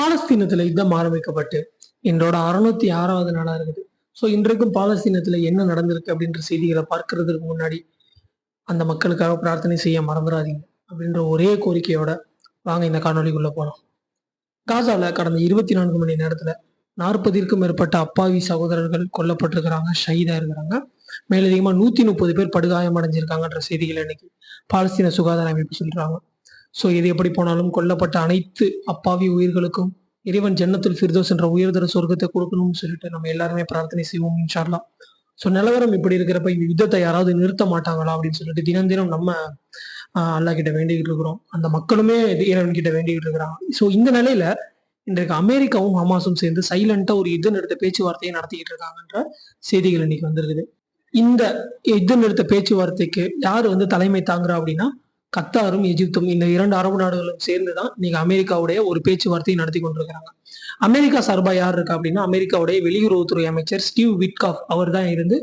பாலஸ்தீனத்துல யுத்தம் ஆரம்பிக்கப்பட்டு இன்றோட அறுநூத்தி ஆறாவது நாளா இருக்குது. ஸோ இன்றைக்கும் பாலஸ்தீனத்துல என்ன நடந்திருக்கு அப்படின்ற செய்திகளை பார்க்கறதுக்கு முன்னாடி அந்த மக்களுக்காக பிரார்த்தனை செய்ய மறந்துடாதீங்க அப்படின்ற ஒரே கோரிக்கையோட வாங்க இந்த காணொலிக்குள்ள போலாம். காசால கடந்த இருபத்தி நான்கு மணி நேரத்துல நாற்பதிற்கும் மேற்பட்ட அப்பாவி சகோதரர்கள் கொல்லப்பட்டிருக்கிறாங்க ஷஹீதா இருக்கிறாங்க. மேலதிகமாக நூத்தி முப்பது பேர் படுகாயம் அடைஞ்சிருக்காங்கன்ற செய்திகள் இன்னைக்கு பாலஸ்தீன சுகாதார அமைப்பு சொல்றாங்க. ஸோ எது எப்படி போனாலும் கொல்லப்பட்ட அனைத்து அப்பாவி உயிர்களுக்கும் இறைவன் ஜன்னத்தில் ஃபிர்தோஸ் என்ற உயர்தர சொர்க்கத்தை கொடுக்கணும்னு சொல்லிட்டு நம்ம எல்லாருமே பிரார்த்தனை செய்வோம் இன்ஷால்லாம் ஸோ நிலவரம் இப்படி இருக்கிறப்ப இந்த யுத்தத்தை யாராவது நிறுத்த மாட்டாங்களா அப்படின்னு சொல்லிட்டு தினம் தினம் நம்ம அல்லா அல்லாஹ் கிட்ட வேண்டிக்கிட்டு இருக்கிறோம். அந்த மக்களுமே இறைவன் கிட்ட வேண்டிக்கிட்டு இருக்கிறாங்க. ஸோ இந்த நிலையில இன்றைக்கு அமெரிக்காவும் ஹமாஸும் சேர்ந்து சைலண்டா ஒரு யுத்த நிறுத்த பேச்சுவார்த்தையை நடத்திக்கிட்டு இருக்காங்கன்ற செய்திகள் இன்னைக்கு வந்திருக்குது. இந்த யுத்த நிறுத்த பேச்சுவார்த்தைக்கு யார் வந்து தலைமை தாங்குறா அப்படின்னா கத்தாரும் எகிப்தும் இந்த இரண்டு அரபு நாடுகளும் சேர்ந்து தான் இன்னைக்கு அமெரிக்காவுடைய ஒரு பேச்சுவார்த்தையை நடத்தி கொண்டிருக்கிறாங்க. அமெரிக்கா சார்பா யார் இருக்கா அப்படின்னா அமெரிக்காவுடைய வெளியுறவுத்துறை அமைச்சர் ஸ்டீவ் விட்காஃப் அவர் தான் இருந்து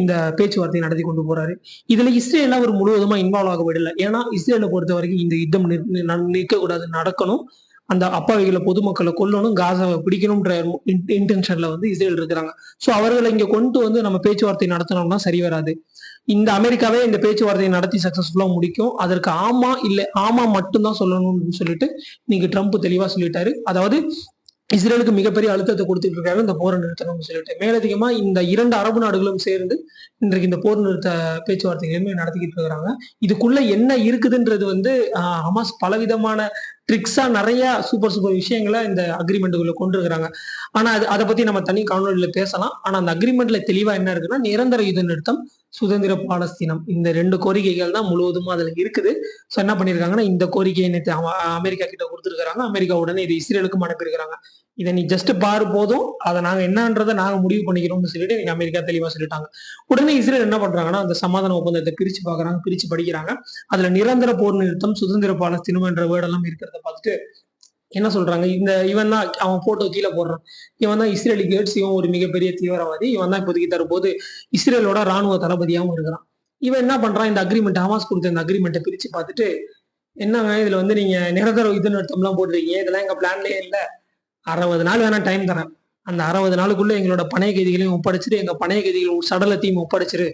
இந்த பேச்சுவார்த்தையை நடத்தி கொண்டு போறாரு. இதுல இஸ்ரேல் அவர் முழுவதுமா இன்வால்வ் ஆக விடல. ஏன்னா இஸ்ரேலை பொறுத்த வரைக்கும் இந்த யுத்தம் நிற்க கூடாது நடக்கணும். அந்த அப்பாவிகளை பொதுமக்களை கொல்லணும் காசாவை பிடிக்கணும்ன்ற இன்டென்ஷன்ல வந்து இஸ்ரேல் இருக்கிறாங்க. ஸோ அவர்களை இங்க கொண்டு வந்து நம்ம பேச்சுவார்த்தை நடத்தினோம்னா சரி வராது. இந்த அமெரிக்காவே இந்த பேச்சுவார்த்தையை நடத்தி சக்சஸ்ஃபுல்லாக முடிக்கும். அதற்கு ஆமா இல்லை ஆமா மட்டும்தான் சொல்லணும்னு சொல்லிட்டு இன்னைக்கு ட்ரம்ப் தெளிவாக சொல்லிட்டாரு. அதாவது இஸ்ரேலுக்கு மிகப்பெரிய அழுத்தத்தை கொடுத்துட்டு இருக்காரு இந்த போரை நிறுத்தணும்னு சொல்லிட்டு. மேலதிகமா இந்த இரண்டு அரபு நாடுகளும் சேர்ந்து இன்றைக்கு இந்த போர் நிறுத்த பேச்சுவார்த்தைகளுமே நடத்திக்கிட்டு இருக்கிறாங்க. இதுக்குள்ள என்ன இருக்குதுன்றது வந்து ஹமாஸ் பலவிதமான ட்ரிக்ஸா நிறைய சூப்பர் சூப்பர் விஷயங்களை இந்த அக்ரிமெண்ட்டுக்குள்ள கொண்டு இருக்கிறாங்க ஆனா அது அதை பத்தி நம்ம தனி காணொலியில பேசலாம். ஆனா அந்த அக்ரிமெண்ட்ல தெளிவா என்ன இருக்குன்னா நிரந்தர யுத்த நிறுத்தம் சுதந்திர பாலஸ்தீனம் இந்த ரெண்டு கோரிக்கைகள் தான் முழுவதுமா அதுல இருக்குது. ஸோ என்ன பண்ணிருக்காங்கன்னா இந்த கோரிக்கையை நேற்று அமெரிக்கா கிட்ட கொடுத்துருக்காங்க அமெரிக்கா உடனே இது இஸ்ரேலுக்கும் அனுப்பியிருக்கிறாங்க. இதை நீ ஜஸ்ட் பாரு போதும். அதை நாங்க என்னன்றதை நாங்க முடிவு பண்ணிக்கிறோம்னு சொல்லிட்டு எங்க அமெரிக்கா தெளிவா சொல்லிட்டாங்க. உடனே இஸ்ரேல் என்ன பண்றாங்கன்னா அந்த சமாதான ஒப்பந்தத்தை பிரிச்சு பாக்குறாங்க பிரிச்சு படிக்கிறாங்க. அதுல நிரந்தர போர் நிறுத்தம் சுதந்திர பாலஸ்தீனம் என்ற வேர்டெல்லாம் இருக்கிறத பார்த்துட்டு என்ன சொல்றாங்க? இந்த இவன் தான் அவன் போட்டோ கீழே போடுறான். இவன் தான் இஸ்ரேலி கேட்ஸ் இவன் ஒரு மிகப்பெரிய தீவிரவாதி. இவன் தான் இப்போதைக்கு தரும்போது இஸ்ரேலோட ராணுவ தளபதியாகவும் இருக்கிறான். இவன் என்ன பண்றான்? இந்த அக்ரிமெண்ட் ஹமாஸ் கொடுத்த இந்த அக்ரிமெண்ட்டை பிரிச்சு பார்த்துட்டு என்னங்க இதுல வந்து நீங்க நிரந்தர இது நிறுத்தம்லாம் போட்டிருக்கீங்க? இதெல்லாம் எங்க பிளான்லயே இல்லை. அறுபது நாள் வேணா டைம் தரேன். அந்த அறுபது நாளுக்குள்ள எங்களோட பணைய கைதிகளையும் ஒப்படைச்சிட்டு எங்க பணைய கைதிகள் சடலத்தையும் ஒப்படைச்சிரு.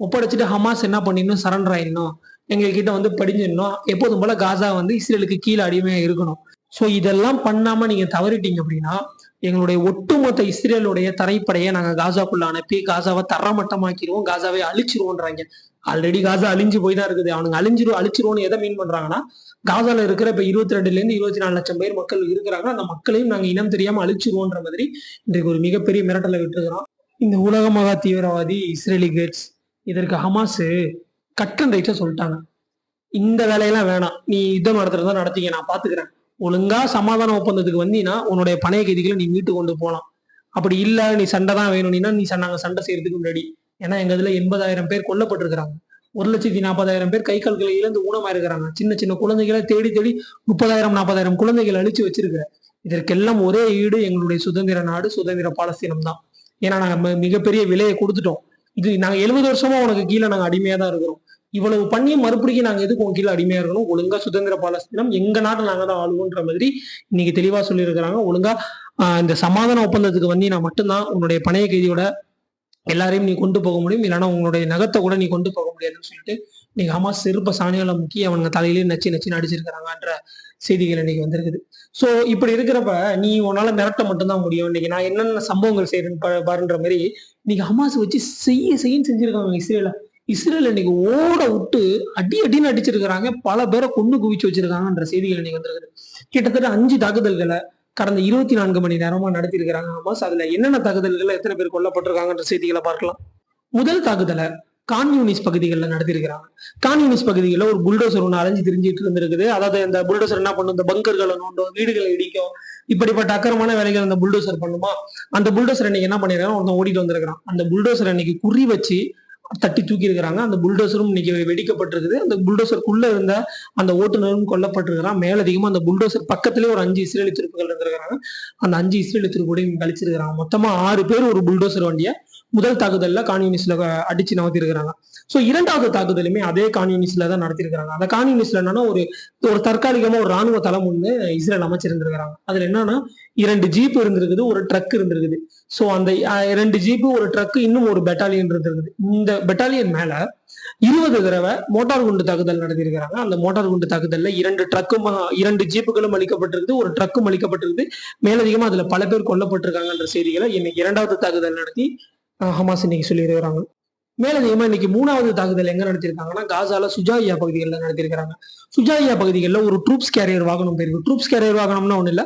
ஒப்படைச்சிட்டு ஹமாஸ் என்ன பண்ணிடணும்? சரண்டர் ஆயிடணும். எங்ககிட்ட வந்து படிஞ்சிடணும். எப்போதும் போல காசா வந்து இஸ்ரேலுக்கு கீழே அடிமையாக இருக்கணும். ஸோ இதெல்லாம் பண்ணாம நீங்க தவறிட்டீங்க அப்படின்னா எங்களுடைய ஒட்டுமொத்த இஸ்ரேலுடைய தரைப்படையை நாங்கள் காசாக்குள்ள அனுப்பி காசாவை தரமட்டமாக்கிடுவோம் காசாவை அழிச்சிருவோன்றாங்க. ஆல்ரெடி காசா அழிஞ்சு போய் தான் இருக்குது. அவனுங்க அழிஞ்சிரும் அழிச்சிருவோம்னு எதை மீன் பண்றாங்கன்னா காசால இருக்கிற இப்ப இருபத்தி ரெண்டுல இருந்து இருபத்தி நாலு லட்சம் பேர் மக்கள் இருக்கிறாங்க அந்த மக்களையும் நாங்க இனம் தெரியாம அழிச்சிருவோன்ற மாதிரி இன்றைக்கு ஒரு மிகப்பெரிய மிரட்டலை விட்டுருக்கிறோம். இந்த உலக மகா தீவிரவாதி இஸ்ரேலி கேட்ஸ் இதற்கு ஹமாஸ் கட் அண்ட் ரைட்டா சொல்லிட்டாங்க. இந்த வேலையெல்லாம் வேணாம். நீ யுத்தம் நடத்துறதா நடத்திக்க நான் பாத்துக்கிறேன். ஒழுங்கா சமாதான ஒப்பந்தத்துக்கு வந்தீங்கன்னா உன்னுடைய பணைய கைதிகளை நீ மீட்டு கொண்டு போகலாம் அப்படி இல்ல நீ சண்டை தான் வேணும்னா நீ ச- நாங்க சண்டை செய்யறதுக்கு முன்னாடி. ஏன்னா எங்க இதுல எண்பதாயிரம் பேர் கொல்லப்பட்டிருக்கிறாங்க. ஒரு லட்சத்தி நாற்பதாயிரம் பேர் கை கால்களை இழந்து ஊனமாயிருக்கிறாங்க. சின்ன சின்ன குழந்தைகளை தேடி தேடி முப்பதாயிரம் நாற்பதாயிரம் குழந்தைகள் அழிச்சு வச்சிருக்க. இதற்கெல்லாம் ஒரே ஈடு எங்களுடைய சுதந்திர நாடு சுதந்திர பாலஸ்தீனம் தான். ஏன்னா நாங்க மிகப்பெரிய விலையை கொடுத்துட்டோம். இது நாங்க எழுபது வருஷமா உனக்கு கீழே நாங்க அடிமையா தான் இருக்கிறோம். இவ்வளவு பண்ணியும் மறுபடியும் நாங்க எதுக்கு உன் கீழே அடிமையா இருக்கணும்? ஒழுங்கா சுதந்திர பாலஸ்தீனம் எங்க நாட்டை நாங்க தான் ஆளுவோன்ற மாதிரி இன்னைக்கு தெளிவா சொல்லியிருக்கிறாங்க. ஒழுங்கா இந்த சமாதான ஒப்பந்தத்துக்கு வந்தீங்கன்னா மட்டும்தான் உன்னுடைய பணைய கைதியோட எல்லாரையும் நீ கொண்டு போக முடியும். இல்லைன்னா உங்களுடைய நகத்தை கூட நீ கொண்டு போக முடியாதுன்னு சொல்லிட்டு நீங்க ஹமாஸ் செருப்ப சாணியால முக்கி அவனுங்க தலையிலேயே நச்சு நச்சுன்னு அடிச்சிருக்கிறாங்கன்ற செய்திகள் இன்னைக்கு வந்திருக்குது. சோ இப்படி இருக்கிறப்ப நீ உன்னால மிரட்ட மட்டும்தான் முடியும். இன்னைக்கு நான் என்னென்ன சம்பவங்கள் செய்யறேன்னு பாருன்ற மாதிரி இன்னைக்கு ஹமாஸ் வச்சு செய்ய செய்ய செஞ்சிருக்காங்க இஸ்ரேல. இஸ்ரேல் இன்னைக்கு ஓட விட்டு அடி அடின்னு அடிச்சிருக்கிறாங்க. பல பேரை கொண்டு குவிச்சு வச்சிருக்காங்கன்ற செய்திகள் இன்னைக்கு வந்திருக்குது. கிட்டத்தட்ட அஞ்சு தாக்குதல்களை கடந்த இருபத்தி நான்கு மணி நேரமா நடத்தியிருக்கிறாங்க ஹமாஸ். அதுல என்னென்ன தாக்குதல்கள் எத்தனை பேர் கொல்லப்பட்டிருக்காங்கன்ற செய்திகளை பார்க்கலாம். முதல் தாக்குதலை கான்யூனிஸ் பகுதிகளில் நடத்திருக்கிறாங்க கான்யூனிஸ் பகுதிகளில் ஒரு புல்டோசர் ஒன்று அலைஞ்சு திரிஞ்சிட்டு இருந்திருக்குது. அதாவது அந்த புல்டோசர் என்ன பண்ணும்? இந்த பங்கர்களை நோண்டும் வீடுகளை இடிக்கும் இப்படிப்பட்ட அக்கறமான வேலைகள் அந்த புல்டோசர் பண்ணுமா? அந்த புல்டோசர் இன்னைக்கு என்ன பண்ணிருக்காங்க ஒருத்தன் ஓடிட்டு வந்திருக்கிறான். அந்த புல்டோசர் இன்னைக்கு குறி வச்சு தட்டி தூக்கி இருக்கிறாங்க அந்த புல்டோசரும் இன்னைக்கு வெடிக்கப்பட்டிருக்குது. அந்த புல்டோசருக்குள்ள இருந்த அந்த ஓட்டுநரும் கொல்லப்பட்டிருக்கிறான். மேலதிகமா அந்த புல்டோசர் பக்கத்திலே ஒரு அஞ்சு இஸ்ரேலி துருப்புகள் இருந்திருக்கிறாங்க. அந்த அஞ்சு இஸ்ரேலி துருப்புடையும் கழிச்சிருக்கிறாங்க. மொத்தமா ஆறு பேர் ஒரு புல்டோசர் வண்டியை முதல் தாக்குதல்ல கான்யூனிஸ்ட்ல அடிச்சு நகர்த்திருக்கிறாங்க. ஸோ இரண்டாவது தாக்குதலுமே அதே கான்யூனிஸ்ட்ல தான் நடத்திருக்கிறாங்க. அந்த கான்யூனிஸ்ட்ல என்னன்னா ஒரு ஒரு தற்காலிகமா ஒரு ராணுவ தளம் ஒன்று இஸ்ரேல் அமைச்சிருந்திருக்கிறாங்க. அதுல என்னன்னா இரண்டு ஜீப் இருந்திருக்குது ஒரு ட்ரக் இருந்திருக்குது. ஸோ அந்த இரண்டு ஜீப்பு ஒரு ட்ரக் இன்னும் ஒரு பெட்டாலியன் இருந்திருக்குது. இந்த பெட்டாலியன் மேல இருபது தடவை மோட்டார் குண்டு தாக்குதல் நடத்தியிருக்கிறாங்க அந்த மோட்டார் குண்டு தாக்குதல்ல இரண்டு ட்ரக்கும் இரண்டு ஜீப்புகளும் அளிக்கப்பட்டிருக்குது ஒரு ட்ரக்கும் அளிக்கப்பட்டிருக்குது மேலதிகமா அதுல பல பேர் கொல்லப்பட்டிருக்காங்கன்ற செய்திகளை இன்னைக்கு இரண்டாவது தாக்குதல் நடத்தி ஹமாஸ் இன்னைக்கு சொல்லியிருக்கிறாங்க மேலதிகமா இன்னைக்கு மூணாவது தாக்குதல் எங்க நடத்திருக்காங்கன்னா காசால சுஜாயா பகுதிகளில் நடத்திருக்கிறாங்க. சுஜாயா பகுதிகளில் ஒரு ட்ரூப்ஸ் கேரியர் வாகனம் போயிருக்கு ட்ரூப்ஸ் கேரியர் வாகனம்னா ஒண்ணு இல்லை.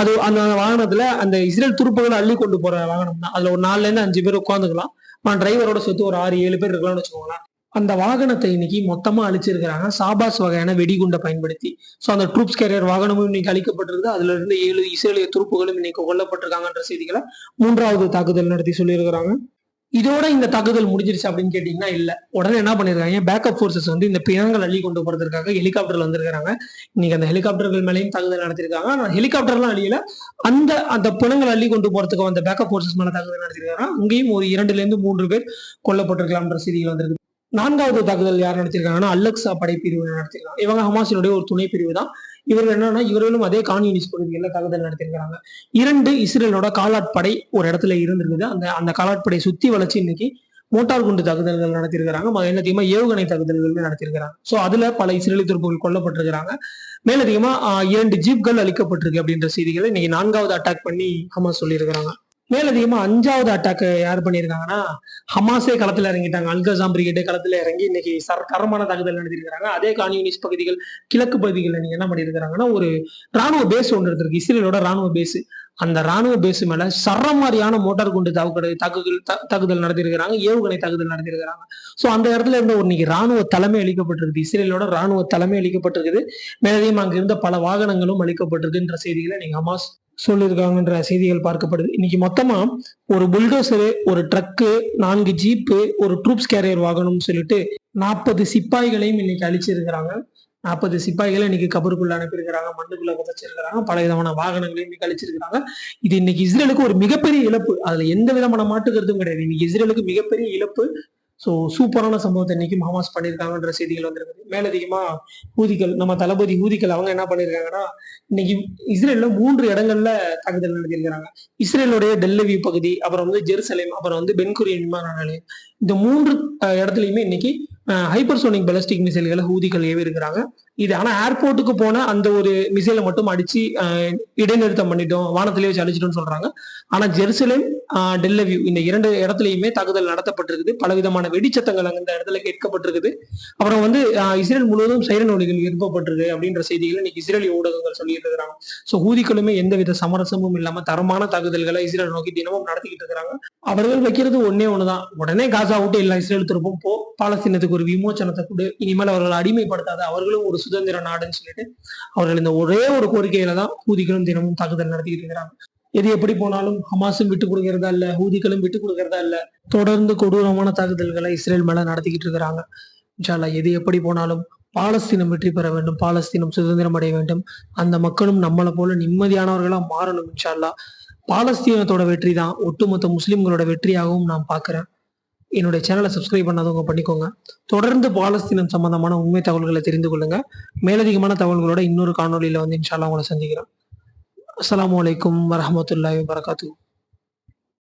அது அந்த வாகனத்துல அந்த இஸ்ரேல் துருப்புகளை அள்ளி கொண்டு போற வாகனம் தான். அதுல ஒரு நாலுல இருந்து அஞ்சு பேர் உட்காந்துக்கலாம் டிரைவரோட சேர்த்து ஒரு ஆறு ஏழு பேர் இருக்கலாம்னு வச்சுக்கோங்களேன். அந்த வாகனத்தை இன்னைக்கு மொத்தமா அழிச்சிருக்கிறாங்க. சாபாஸ் வகையான வெடிகுண்டை பயன்படுத்தி. ஸோ அந்த ட்ரூப்ஸ் கேரியர் வாகனமும் இன்னைக்கு அழிக்கப்பட்டிருக்கு. அதுல இருந்து ஏழு இஸ்ரேலிய துருப்புகளும் இன்னைக்கு கொல்லப்பட்டிருக்காங்கன்ற செய்திகளை மூன்றாவது தாக்குதல் நடத்தி சொல்லியிருக்கிறாங்க. இதோட இந்த தாக்குதல் முடிஞ்சிருச்சு அப்படின்னு கேட்டீங்கன்னா இல்ல. உடனே என்ன பண்ணிருக்காங்க? பேக்கப் ஃபோர்ஸஸ் வந்து இந்த பிணங்கள் அள்ளி கொண்டு போறதுக்காக ஹெலிகாப்டர்ல வந்திருக்காங்க. இன்னைக்கு அந்த ஹெலிகாப்டர்கள் மேலேயும் தாக்குதல் நடத்திருக்காங்க. ஆனா ஹெலிகாப்டர்லாம் அழியல. அந்த அந்த பிணங்கள் அள்ளி கொண்டு போறதுக்கு வந்த பேக்கப் ஃபோர்ஸஸ் மேல தாக்குதல் நடத்திருக்காங்க. அங்கேயும் ஒரு இரண்டுல இருந்து மூன்று பேர் கொல்லப்பட்டிருக்கலாம்ன்ற செய்திகள் வந்திருக்கு. நான்காவது தாக்குதல் யார் நடத்திருக்காங்கன்னா அல்லக்ஸா படைப்பிரிவு நடத்திருக்காங்க. இவங்க ஹமாசினுடைய ஒரு துணை பிரிவு தான். இவர்கள் என்னன்னா இவர்களும் அதே கான்யூனிஸ்ட் பகுதிகளில் தாக்குதல் நடத்திருக்கிறாங்க இரண்டு இஸ்ரேலோட காலாட்படை ஒரு இடத்துல இருந்திருக்குது. அந்த அந்த காலாட்படை சுத்தி வளர்ச்சி இன்னைக்கு மோட்டார் குண்டு தாக்குதல்கள் நடத்திருக்கிறாங்க ம- மேலதிகமா ஏவுகணை தாக்குதல்கள் நடத்திருக்கிறாங்க சோ அதுல பல இஸ்ரேலி துருப்புகள் கொல்லப்பட்டிருக்கிறாங்க. மேலதிகமா இரண்டு ஜீப்கள் அளிக்கப்பட்டிருக்கு அப்படின்ற செய்திகளை இன்னைக்கு நான்காவது அட்டாக் பண்ணி ஹமாஸ் சொல்லியிருக்கிறாங்க. மேலதிகமா அஞ்சாவது அட்டாக் யார் பண்ணியிருக்காங்கன்னா ஹமாஸே களத்துல இறங்கிட்டாங்க. அல்கசாம் பிரிகேட்டே களத்துல இறங்கி இன்னைக்கு சர தரமான தாக்குதல் நடத்திருக்கிறாங்க அதே கான்யூனிஸ்ட் பகுதிகள் கிழக்கு பகுதிகளில் நீங்க என்ன பண்ணியிருக்கிறாங்கன்னா ஒரு ராணுவ பேஸ் ஒன்று இருக்கு இஸ்ரேலோட ராணுவ பேஸ் அந்த ராணுவ பேஸ் மேல சரமாரியான மோட்டார் குண்டு தாக்குதல் தாக்குதல் தாக்குதல் நடத்திருக்கிறாங்க ஏவுகணை தாக்குதல் நடத்திருக்கிறாங்க சோ அந்த இடத்துல இருந்து ஒரு இன்னைக்கு ராணுவ தலைமை அளிக்கப்பட்டிருக்கு இஸ்ரேலோட ராணுவ தலைமை அளிக்கப்பட்டிருக்குது. மேலதையும் அங்க இருந்த பல வாகனங்களும் அளிக்கப்பட்டிருக்குன்ற செய்திகளை நீங்க ஹமாஸ் சொல்லியிருக்காங்கன்ற செய்திகள் பார்க்கப்படுது. இன்னைக்கு மொத்தமா ஒரு புல்டோசரு ஒரு ட்ரக்கு நான்கு ஜீப்பு ஒரு ட்ரூப்ஸ் கேரியர் வாகனம்னு சொல்லிட்டு நாற்பது சிப்பாய்களையும் இன்னைக்கு அழிச்சிருக்கிறாங்க. நாற்பது சிப்பாய்களை இன்னைக்கு கபருக்குள்ள அனுப்பியிருக்கிறாங்க மண்ணுக்குள்ள புதைச்சிருக்கிறாங்க பல விதமான வாகனங்களையும் கழிச்சிருக்கிறாங்க இது இன்னைக்கு இஸ்ரேலுக்கு ஒரு மிகப்பெரிய இழப்பு. அதுல எந்த விதமான மாற்று கருத்தும் கிடையாது. இன்னைக்கு இஸ்ரேலுக்கு மிகப்பெரிய இழப்பு. ஸோ சூப்பரான சம்பவத்தை இன்னைக்கு ஹமாஸ் பண்ணியிருக்காங்கன்ற செய்திகள் வந்திருக்குது. மேலதிகமா ஊதிகள் நம்ம தளபதி ஊதிகள் அவங்க என்ன பண்ணியிருக்காங்கன்னா இன்னைக்கு இஸ்ரேல்ல மூன்று இடங்கள்ல தாக்குதல் நடத்தியிருக்கிறாங்க. இஸ்ரேலுடைய டெல்லவி பகுதி அப்புறம் வந்து ஜெருசலேம் அப்புறம் வந்து பென்குரியன் விமான நிலையம். இந்த மூன்று இடத்துலயுமே இன்னைக்கு ஹைப்பர்சோனிக் பெலஸ்டிக் மிசைல்களை ஊதிகள் ஏவி இருக்கிறாங்க இது ஆனா ஏர்போர்ட்டுக்கு போன அந்த ஒரு மிசைலை மட்டும் அடிச்சு இடைநிறுத்தம் பண்ணிட்டோம். வானத்திலே வச்சு அழிச்சிட்டோம்னு சொல்றாங்க. ஆனா ஜெருசலேம் டெல்லவியூ இந்த இரண்டு இடத்துலயுமே தாக்குதல் நடத்தப்பட்டிருக்குது. பலவிதமான வெடிச்சத்தங்கள் அங்க இந்த இடத்துல கேட்கப்பட்டிருக்குது. அப்புறம் வந்து இஸ்ரேல் முழுவதும் சைரன் ஒலிகள் எழுப்பப்பட்டிருக்கு அப்படின்ற செய்திகளை இன்னைக்கு இஸ்ரேலிய ஊடகங்கள் சொல்லிட்டு இருக்கிறாங்க ஸோ ஊதிகளுமே எந்தவித சமரசமும் இல்லாம தரமான தாக்குதல்களை இஸ்ரேல் நோக்கி தினமும் நடத்திக்கிட்டு இருக்கிறாங்க. அவர்கள் வைக்கிறது ஒன்னே ஒண்ணுதான். உடனே காசா விட்டு எல்லா இஸ்ரேல் திருப்பும். போ பாலஸ்தீனத்துக்கு ஒரு விமோச்சனத்தை கொடு. இனிமேல் அவர்களை அடிமைப்படுத்தாத அவர்களும் ஒரு சுதந்திர நாடுன்னு சொல்லிட்டு அவர்கள் இந்த ஒரே ஒரு கோரிக்கையில தான் ஊதிகளும் தினமும் தாக்குதல் நடத்திக்கிட்டு இருக்கிறாங்க. எது எப்படி போனாலும் ஹமாஸும் விட்டு கொடுக்கறதா இல்ல ஹூதிகளும் விட்டு கொடுக்கறதா இல்ல தொடர்ந்து கொடூரமான தாக்குதல்களை இஸ்ரேல் மேல நடத்திக்கிட்டு இருக்கிறாங்க. இன்ஷால்லா எது எப்படி போனாலும் பாலஸ்தீனம் வெற்றி பெற வேண்டும் பாலஸ்தீனம் சுதந்திரம் அடைய வேண்டும். அந்த மக்களும் நம்மளை போல நிம்மதியானவர்களா மாறணும் இன்ஷால்லா பாலஸ்தீனத்தோட வெற்றி தான் ஒட்டுமொத்த முஸ்லிம்களோட வெற்றியாகவும் நான் பாக்குறேன் என்னுடைய சேனலை சப்ஸ்கிரைப் பண்ணாதவங்க பண்ணிக்கோங்க. தொடர்ந்து பாலஸ்தீனம் சம்பந்தமான உண்மை தகவல்களை தெரிந்து கொள்ளுங்க. மேலதிகமான தகவல்களோட இன்னொரு காணொலியில் வந்து இன்ஷால்லா உங்களை சந்திக்கிறேன் அஸ்லாம் அலைக்கும் வரஹ்மத்துல்லாஹி வரகாத்து